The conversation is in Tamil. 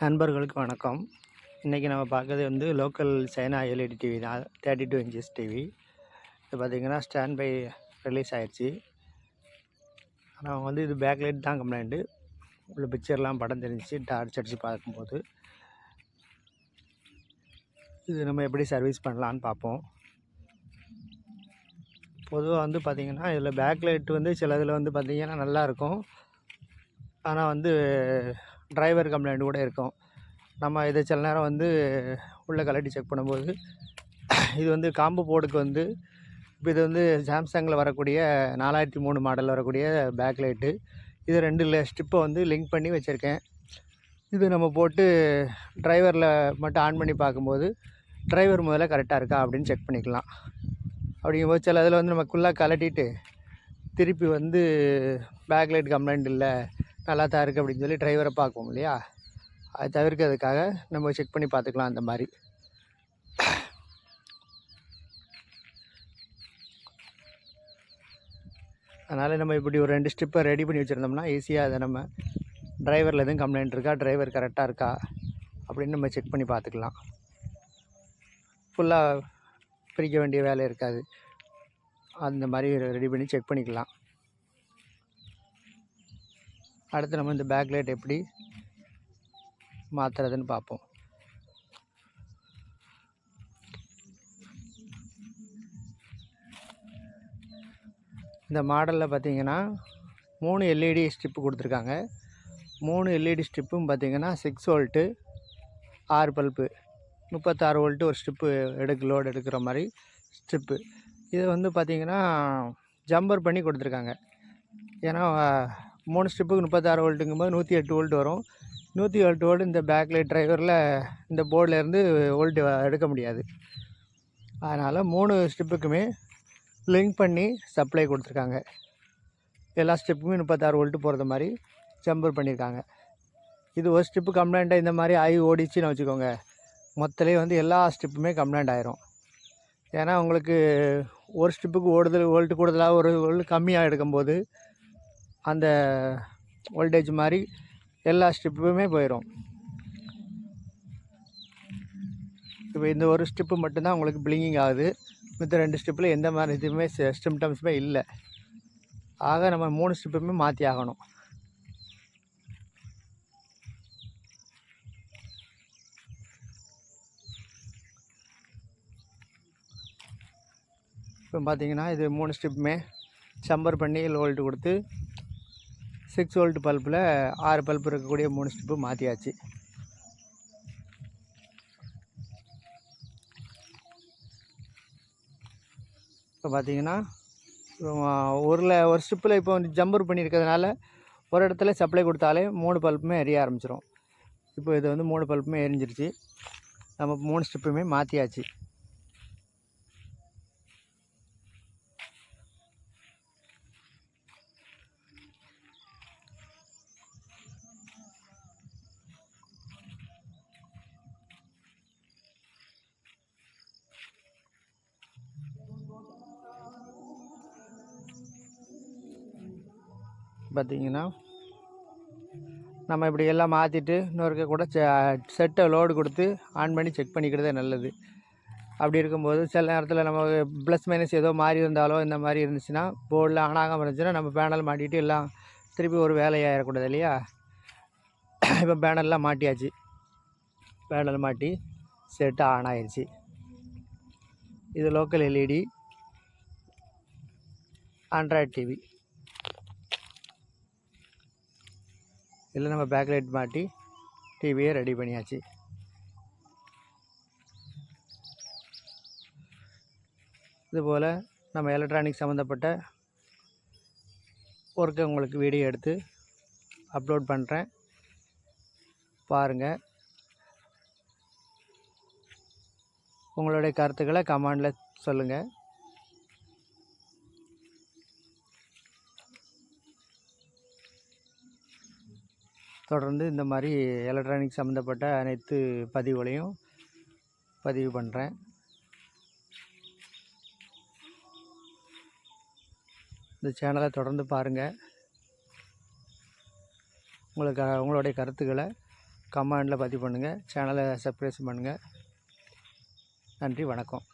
நண்பர்களுக்கு வணக்கம். இன்றைக்கி நம்ம பார்க்குறது வந்து லோக்கல் சைனா எல்இடி டிவி தான். தேர்ட்டி டூ இன்ச்சஸ் டிவி இது பார்த்திங்கன்னா ஸ்டாண்ட் பை ரிலீஸ் ஆயிடுச்சு. ஆனால் வந்து இது பேக்லைட் தான் கம்ப்ளைண்ட்டு உள்ள பிக்சர்லாம் படம் தெரிஞ்சிச்சு. டார்ச் அடித்து பார்க்கும்போது. இது நம்ம எப்படி சர்வீஸ் பண்ணலான்னு பார்ப்போம். பொதுவாக வந்து பார்த்திங்கன்னா இதில் பேக்லைட் வந்து சில இதில் வந்து பார்த்திங்கன்னா நல்லாயிருக்கும் ஆனால் வந்து டிரைவர் கம்ப்ளைண்ட் கூட இருக்கும். நம்ம இதை சில நேரம் வந்து உள்ளே கலட்டி செக் பண்ணும்போது இது வந்து காம்போ போர்டுக்கு வந்து இப்போ இது வந்து சாம்சங்கில் வரக்கூடிய நாலாயிரத்தி மூணு மாடல் வரக்கூடிய பேக் லைட்டு இது ரெண்டு ஸ்டிப்பை வந்து லிங்க் பண்ணி வச்சுருக்கேன். இது நம்ம போட்டு டிரைவரில் மட்டும் ஆன் பண்ணி பார்க்கும்போது டிரைவர் முதல்ல கரெக்டாக இருக்கா அப்படின்னு செக் பண்ணிக்கலாம். அப்படிங்கும்போது சில இதில் வந்து நம்ம குள்ளாக கலட்டிட்டு திருப்பி வந்து பேக் லைட் கம்ப்ளைண்ட் இல்லை நல்லா தான் இருக்குது அப்படின்னு சொல்லி டிரைவரை பார்க்குவோம் இல்லையா? அதை தவிர்க்கிறதுக்காக நம்ம செக் பண்ணி பார்த்துக்கலாம் அந்த மாதிரி. அதனால் நம்ம இப்படி ஒரு ரெண்டு ஸ்டிப்பை ரெடி பண்ணி வச்சுருந்தோம்னா ஈஸியாக அதை நம்ம டிரைவரில் எதுவும் கம்ப்ளைண்ட் இருக்கா? டிரைவர் கரெக்டாக இருக்கா? அப்படின்னு நம்ம செக் பண்ணி பார்த்துக்கலாம். ஃபுல்லாக பிரிக்க வேண்டிய வேலை இருக்காது. அந்த மாதிரி ரெடி பண்ணி செக் பண்ணிக்கலாம். அடுத்து நம்ம இந்த பேக் லைட் எப்படி மாற்றுறதுன்னு பார்ப்போம். இந்த மாடலில் பார்த்தீங்கன்னா மூணு எல்இடி ஸ்ட்ரிப்பு கொடுத்துருக்காங்க. மூணு எல்இடி ஸ்ட்ரிப்பும் பார்த்தீங்கன்னா சிக்ஸ் வோல்ட்டு ஆறு பல்ப்பு முப்பத்தாறு வோல்ட்டு ஒரு ஸ்ட்ரிப்பு எடுக்க லோடு எடுக்கிற மாதிரி ஸ்ட்ரிப்பு இது வந்து பார்த்திங்கன்னா ஜம்பர் பண்ணி கொடுத்துருக்காங்க. ஏன்னா மூணு ஸ்ட்ரிப்புக்கு முப்பத்தாறு வோல்ட்டுங்கும்போது நூற்றி எட்டு வோல்ட் வரும். நூற்றி எட்டு வோல்ட் இந்த பேக்லைட் டிரைவரில் இந்த போர்டிலேருந்து வோல்ட் எடுக்க முடியாது. அதனால் மூணு ஸ்ட்ரிப்புக்குமே லிங்க் பண்ணி சப்ளை கொடுத்துருக்காங்க. எல்லா ஸ்டெப்புமே முப்பத்தாறு வோல்ட்டு போகிறது மாதிரி செம்பர் பண்ணியிருக்காங்க இது ஒரு ஸ்டெப்பு கம்ப்ளைண்ட்டாக இந்த மாதிரி ஆகி ஓடிச்சுன்னு வச்சுக்கோங்க. மொத்தலே வந்து எல்லா ஸ்டெப்புமே கம்ப்ளைண்ட் ஆயிரும். ஏன்னா உங்களுக்கு ஒரு ஸ்டெப்புக்கு ஓடுதல் வோல்ட்டு கூடுதலாக ஒரு வோல்ட் கம்மியாக எடுக்கும்போது அந்த வோல்டேஜ் மாதிரி எல்லா ஸ்ட்ரிப்புமே போயிடும் இப்போ இந்த ஒரு ஸ்ட்ரிப்பு மட்டும்தான் உங்களுக்கு பிளிங்கிங் ஆகுது. மித்த ரெண்டு ஸ்ட்ரிப்பில் எந்த மாதிரி இதுவுமே சிம்டம்ஸுமே இல்லை. ஆக நம்ம மூணு ஸ்ட்ரிப்புமே மாற்றி ஆகணும். இப்போ பார்த்தீங்கன்னா இது மூணு ஸ்ட்ரிப்புமே சம்பர் பண்ணி லோல்டு கொடுத்து சிக்ஸ் வோல்ட் பல்பில் ஆறு பல்ப் இருக்கக்கூடிய மூணு ஸ்டிப்பு மாற்றியாச்சு இப்போ பார்த்தீங்கன்னா ஒருல ஒரு ஸ்டிப்பில் இப்போ வந்து ஜம்பர் பண்ணியிருக்கிறதுனால ஒரு இடத்துல சப்ளை கொடுத்தாலே மூணு பல்ப்புமே எரிய ஆரம்பிச்சிடும் இப்போ இது வந்து மூணு பல்ப்புமே எரிஞ்சிருச்சு. நம்ம மூணு ஸ்டிப்புமே மாற்றியாச்சு பார்த்தீங்கன்னா நம்ம இப்படி எல்லாம் மாற்றிட்டு இன்னொருக்க கூட செட்டை லோடு கொடுத்து ஆன் பண்ணி செக் பண்ணிக்கிறதே நல்லது. அப்படி இருக்கும்போது சில நேரத்தில் நம்ம ப்ளஸ் மைனஸ் ஏதோ மாறி இருந்தாலோ இந்த மாதிரி இருந்துச்சுன்னா போர்டில் ஆன் ஆகாமல் இருந்துச்சுன்னா நம்ம பேனல் மாட்டிட்டு எல்லாம் திருப்பி ஒரு வேலையாயிடக்கூடாது இல்லையா? இப்போ பேனல்லாம் மாட்டியாச்சு. பேனல் மாட்டி செட்டு ஆன் ஆயிடுச்சு இது லோக்கல் எல்இடி ஆண்ட்ராய்ட் டிவி இதில் நம்ம பேக் லைட் மாட்டி டிவியை ரெடி பண்ணியாச்சு. இதுபோல் நம்ம எலக்ட்ரானிக் சம்மந்தப்பட்ட ஒர்க்கை உங்களுக்கு வீடியோ எடுத்து அப்லோட் பண்ணுறேன் பாருங்கள் உங்களுடைய கருத்துக்களை கமெண்டில் சொல்லுங்கள் தொடர்ந்து இந்த மாதிரி எலக்ட்ரானிக் சம்மந்தப்பட்ட அனைத்து பதிவுகளையும் பதிவு பண்ணுறேன் இந்த சேனலை தொடர்ந்து பாருங்கள் உங்களுக்கு உங்களுடைய கருத்துக்களை கமெண்டில் பதிவு பண்ணுங்கள் சேனலை சப்ஸ்கிரைப் பண்ணுங்கள் நன்றி வணக்கம்.